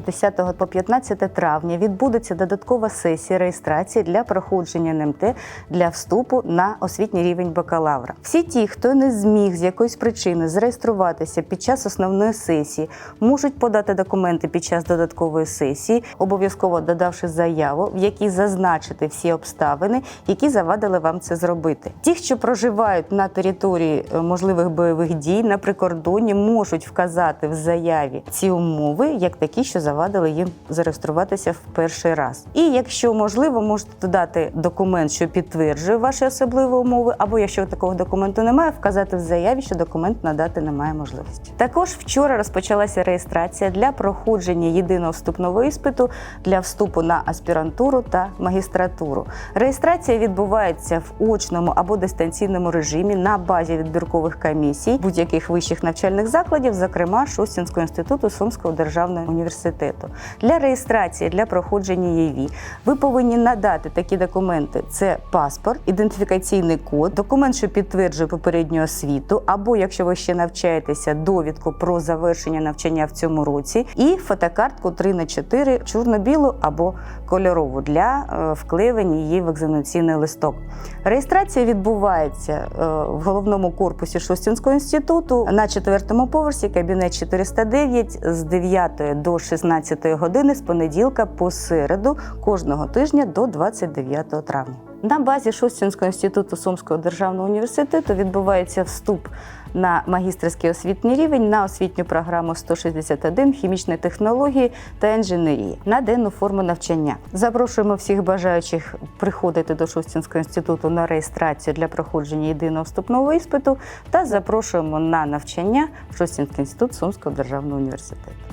з 10 по 15 травня відбудеться додаткова сесія реєстрації для проходження НМТ для вступу на освітній рівень бакалавра. Всі ті, хто не зміг з якоїсь причини зареєструватися під час основної сесії, можуть подати документи під час додаткової сесії, обов'язково додавши заяву, в якій зазначити всі обставини, які завадили вам це зробити. Ті, що проживають на території е, можливих бойових дій на прикордонні, можуть вказати в заяві ці умови як такі, що завадили їм зареєструватися в перший раз. І якщо можливо, можете додати документ, що підтверджує ваші особливі умови, або якщо такого документу немає, вказати в заяві, що документ надати немає можливості. Також вчора розпочалася реєстрація для проходження єдиного вступного іспиту для вступу на аспірантуру та магістратуру. Реєстрація відбувається в очному або дистанційному режимі на базі відбіркових комісій будь-яких вищих навчальних закладів, зокрема Шостінського інституту Сумського державного університету. Для реєстрації для проходження ЄВІ. Ви повинні надати такі документи: це паспорт, ідентифікаційний код, документ, що підтверджує попередню освіту, або якщо ви ще навчаєтеся, довідку про завершення навчання в цьому році, і фотокартку 3 на 4 чорно-білу або кольорову для е, вклеювання її в екзаменаційний листок. Реєстрація відбувається е, в головному корпусі Шостінського інституту на четвертому поверсі, кабінет 409 з 9 до 16 години з понеділка по середу кожного тижня до 29 травня. На базі Шостінського інституту Сумського державного університету відбувається вступ на магістерський освітній рівень на освітню програму 161 хімічні технології та інженерії на денну форму навчання. Запрошуємо всіх бажаючих приходити до Шостінського інституту на реєстрацію для проходження єдиного вступного іспиту та запрошуємо на навчання в Шостінський інститут Сумського державного університету.